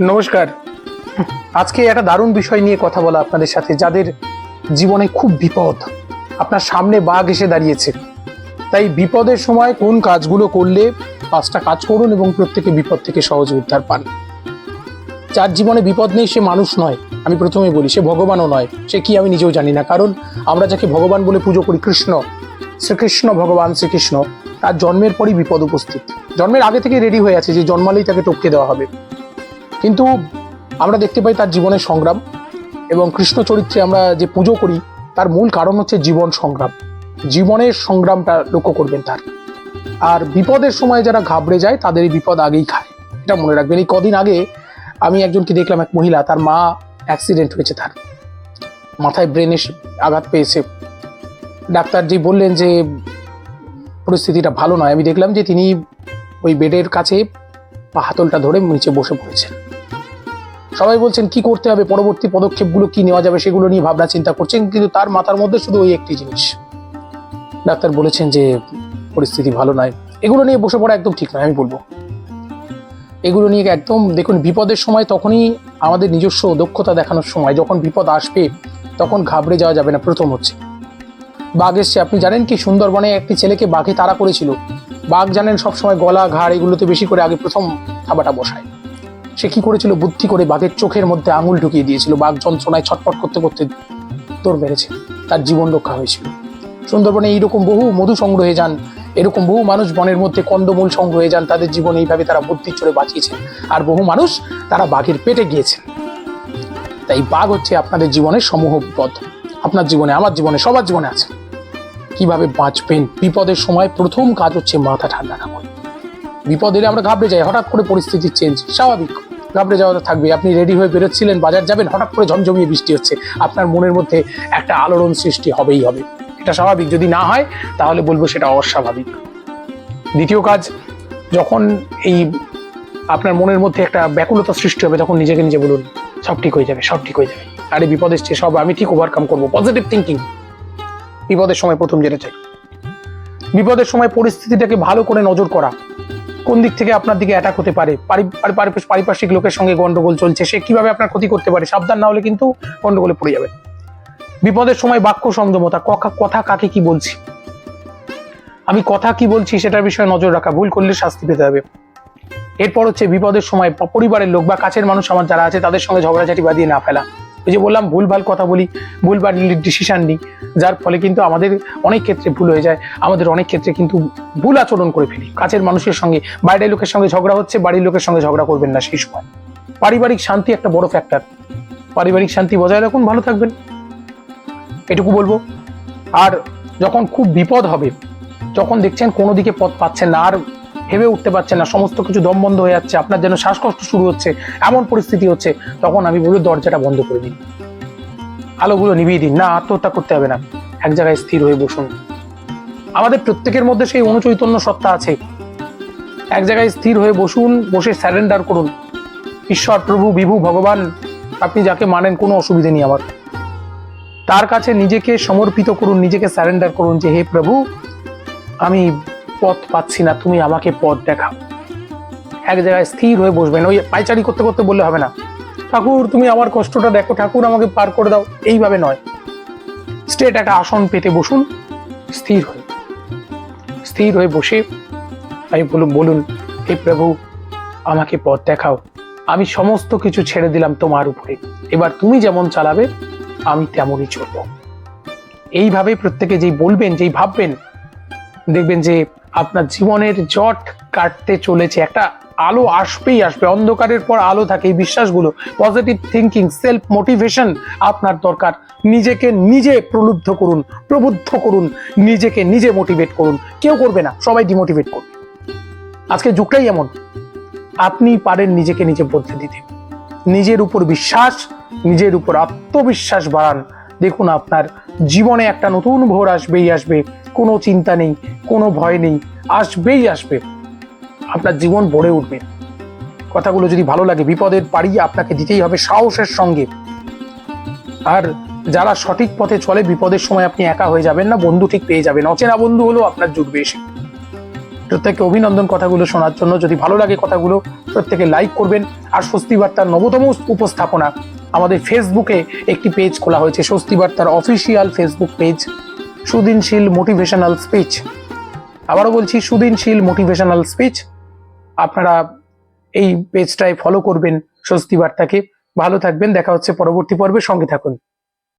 নমস্কার। আজকে একটা দারুণ বিষয় নিয়ে কথা বলা আপনাদের সাথে, যাদের জীবনে খুব বিপদ। আপনার সামনে বাঘ এসে দাঁড়িয়েছে। তাই বিপদের সময় কোন কাজগুলো করলে পাঁচটা কাজ করুন এবং প্রত্যেকে বিপদ থেকে সহজে উদ্ধার পান। যার জীবনে বিপদ নেই, সে মানুষ নয়। আমি প্রথমে বলি, সে ভগবানও নয়। সে কি আমি নিজেও জানি না। কারণ আমরা যাকে ভগবান বলে পুজো করি, কৃষ্ণ। শ্রীকৃষ্ণ ভগবান শ্রীকৃষ্ণ। তার জন্মের পরই বিপদ উপস্থিত। জন্মের আগে থেকে রেডি হয়ে আছে যে জন্মালেই তাকে টপকে দেওয়া হবে। কিন্তু আমরা দেখতে পাই তার জীবনের সংগ্রাম এবং কৃষ্ণ চরিত্রে আমরা যে পুজো করি, তার মূল কারণ হচ্ছে জীবন সংগ্রাম। জীবনের সংগ্রামটা লক্ষ্য করবেন তার। আর বিপদের সময় যারা ঘাবড়ে যায়, তাদের এই বিপদ আগেই খায়। এটা মনে রাখবেন। এই কদিন আগে আমি একজনকে দেখলাম, এক মহিলা, তার মা অ্যাক্সিডেন্ট হয়েছে তার। মাথায় ব্রেনে আঘাত পেয়েছে। ডাক্তার যে বললেন যে, পরিস্থিতিটা ভালো নয়। আমি দেখলাম যে তিনি ওই বেডের কাছে পা হাতলটা ধরে নিচে বসে পড়েছেন। সবাই বলছেন, কি করতে হবে? পরবর্তী পদক্ষেপগুলো কি নেওয়া যাবে সেগুলো নিয়ে ভাবনা চিন্তা করছেন। কিন্তু তার মাথার মধ্যে শুধু ওই একটি জিনিস। ডাক্তার বলেছেন যে, পরিস্থিতি ভালো নয়। এগুলো নিয়ে বসে পড়া একদম ঠিক নয়, আমি বলব। এগুলো নিয়ে একদম, দেখুন, বিপদের সময় তখনই আমাদের নিজস্ব দক্ষতা দেখানোর সময়, যখন বিপদ আসবে, তখন ঘাবড়ে যাওয়া যাবে না, প্রথম হচ্ছে। বাঘ এসছে, আপনি জানেন কি? সুন্দরবনে একটি ছেলেকে বাঘে তাড়া করেছিল। বাঘ জানেন সবসময় গলা, ঘাড় এগুলোতে বেশি করে আগে প্রথম থাবাটা বসায়। সে কি করেছিল? বুদ্ধি করে বাঘের চোখের মধ্যে আঙুল ঢুকিয়ে দিয়েছিল। বাঘ যন্ত্রণায় ছটফট করতে করতে দৌড় মেরেছে। তার জীবন রক্ষা হয়েছিল। সুন্দরবনে এইরকম বহু মধু সংগ্রহে যান, এরকম বহু মানুষ বনের মধ্যে কন্দমূল সংগ্রহে যান, তাদের জীবন এইভাবে তারা বুদ্ধির চড়ে বাঁচিয়েছেন আর বহু মানুষ তারা বাঘের পেটে গিয়েছেন তাই বাঘ হচ্ছে আপনাদের জীবনের সমূহ বিপদ। আপনার জীবনে, আমার জীবনে, সবার জীবনে আছে। কীভাবে বাঁচবেন? বিপদের সময় প্রথম কাজ হচ্ছে মাথা ঠান্ডা রাখুন বিপদ এলে আমরা ঘাবড়ে যাই, হঠাৎ করে পরিস্থিতির চেঞ্জ স্বাভাবিক। ঘাবড়ে যাওয়াটা থাকবে আপনি রেডি হয়ে বেরোচ্ছিলেন, বাজার যাবেন, হঠাৎ করে ঝমঝমিয়ে বৃষ্টি হচ্ছে। আপনার মনের মধ্যে একটা আলোড়ন সৃষ্টি হবেই হবে। এটা স্বাভাবিক, যদি না হয়, তাহলে বলব সেটা অস্বাভাবিক। দ্বিতীয় কাজ, যখন এই আপনার মনের মধ্যে একটা ব্যাকুলতা সৃষ্টি হবে, তখন নিজেকে নিজে বলুন, সব ঠিক হয়ে যাবে, সব ঠিক হয়ে যাবে। আরে বিপদ এসছে, সব আমি ঠিক ওভারকাম করব। পজিটিভ থিঙ্কিং বিপদের সময় প্রথম যেটা চাই বিপদের সময় পরিস্থিতিটাকে ভালো করে নজর করা। কোন দিক থেকে আপনার দিকে অ্যাটাক হতে পারে? পারি- পারি- পারি- পারিপার্শ্বিক লোকের সঙ্গে গন্ডগোল চলছে, সে কীভাবে আপনার ক্ষতি করতে পারে? সাবধান না হলে কিন্তু গন্ডগোলে পড়ে যাবে বিপদের সময় বাক্য সংযমতা কথা কথা কাকে কি বলছি? আমি কথা কি বলছি সেটার বিষয়ে নজর রাখা, ভুল করলে শাস্তি পেতে হবে। এরপর হচ্ছে বিপদের সময় পরিবারের লোক বা কাছের মানুষ আমার যারা আছে তাদের সঙ্গে ঝগড়াঝাটি বাঁধিয়ে না ফেলা। ওই যে বললাম, ভুলভাল কথা বলি, ভুলভাল ডিসিশন নিই, যার ফলে কিন্তু আমাদের অনেক ক্ষেত্রে ভুল হয়ে যায়। আমাদের অনেক ক্ষেত্রে কিন্তু ভুল আচরণ করে ফেলি। কাছের মানুষের সঙ্গে বাইরের লোকের সঙ্গে ঝগড়া হচ্ছে, বাড়ির লোকের সঙ্গে ঝগড়া করবেন না সেই সময়। পারিবারিক শান্তি একটা বড় ফ্যাক্টর পারিবারিক শান্তি বজায় রাখুন, ভালো থাকবেন। এটুকু বলব। আর যখন খুব বিপদ হবে, যখন দেখছেন কোনো দিকে পথ পাচ্ছেন না, আর ভেবে উঠতে পারছেন না, সমস্ত কিছু দম বন্ধ হয়ে যাচ্ছে, আপনার যেন শ্বাসকষ্ট শুরু হচ্ছে, এমন পরিস্থিতি হচ্ছে, তখন আমি বলি, দরজাটা বন্ধ করে দিন। আলোগুলো নিভিয়ে দিন। না, আত্মহত্যা করতে হবে না। এক জায়গায় স্থির হয়ে বসুন। আমাদের প্রত্যেকের মধ্যে সেই অনুচৈতন্য সত্তা আছে। এক জায়গায় স্থির হয়ে বসুন, বসে স্যারেন্ডার করুন। ঈশ্বর, প্রভু, বিভু, ভগবান, আপনি যাকে মানেন, কোনো অসুবিধে নেই আমার। তার কাছে নিজেকে সমর্পিত করুন, নিজেকে স্যারেন্ডার করুন যে, হে প্রভু, আমি পথ পাচ্ছি না, তুমি আমাকে পথ দেখাও। এক জায়গায় স্থির হয়ে বসবেন, ওই পাইচারি করতে করতে বললে হবে না। ঠাকুর, তুমি আমার কষ্টটা দেখো, ঠাকুর আমাকে পার করে দাও, এইভাবে নয়। স্টেট একটা আসন পেতে বসুন, স্থির হয়ে। স্থির হয়ে বসে আমি বলুন বলুন, হে প্রভু, আমাকে পথ দেখাও। আমি সমস্ত কিছু ছেড়ে দিলাম তোমার উপরে। এবার তুমি যেমন চালাবে, আমি তেমনই চলব। এইভাবে প্রত্যেকে যেই বলবেন, যেই ভাববেন দেখবেন যে আপনার জীবনের জট কাটতে চলেছে, একটা আলো আসবেই আসবে, অন্ধকারের পর আলো থাকে। এই বিশ্বাসগুলো পজিটিভ থিঙ্কিং সেলফ মোটিভেশন আপনার দরকার। নিজেকে নিজে প্রলুব্ধ করুন, প্রবুদ্ধ করুন, নিজেকে নিজে মোটিভেট করুন। কেউ করবে না, সবাই ডিমোটিভেট করবে। আজকে যুগটাই এমন। আপনি পারেন নিজেকে নিজে বদলে দিতে। নিজের উপর বিশ্বাস, নিজের উপর আত্মবিশ্বাস বাড়ান। দেখুন আপনার জীবনে একটা নতুন ভোর আসবেই আসবে। কোনো চিন্তা নেই, কোনো ভয় নেই, আসবেই আসবে। আপনার জীবন ভরে উঠবে। কথাগুলো যদি ভালো লাগে, বিপদের পাড়ি আপনাকে দিতেই হবে সাহসের সঙ্গে। আর যারা সঠিক পথে চলে, বিপদের সময় আপনি একা হয়ে যাবেন না, বন্ধু ঠিক পেয়ে যাবেন। অচেনা বন্ধু হলেও আপনার জুটবে এসে প্রত্যেককে অভিনন্দন কথাগুলো শোনার জন্য। যদি ভালো লাগে কথাগুলো, প্রত্যেকে লাইক করবেন। আর স্বস্তি বার্তার নবতম উপস্থাপনা আমাদের ফেসবুকে একটি পেজ খোলা হয়েছে। স্বস্তি বার্তার অফিসিয়াল ফেসবুক পেজ সুদিনশীল মোটিভেশনাল স্পিচ আবারও বলছি, সুদিনশীল মোটিভেশনাল স্পিচ আপনারা এই পেজটায় ফলো করবেন স্বস্তি বার্তাকে ভালো থাকবেন, দেখা হচ্ছে পরবর্তী পর্বে। সঙ্গে থাকুন।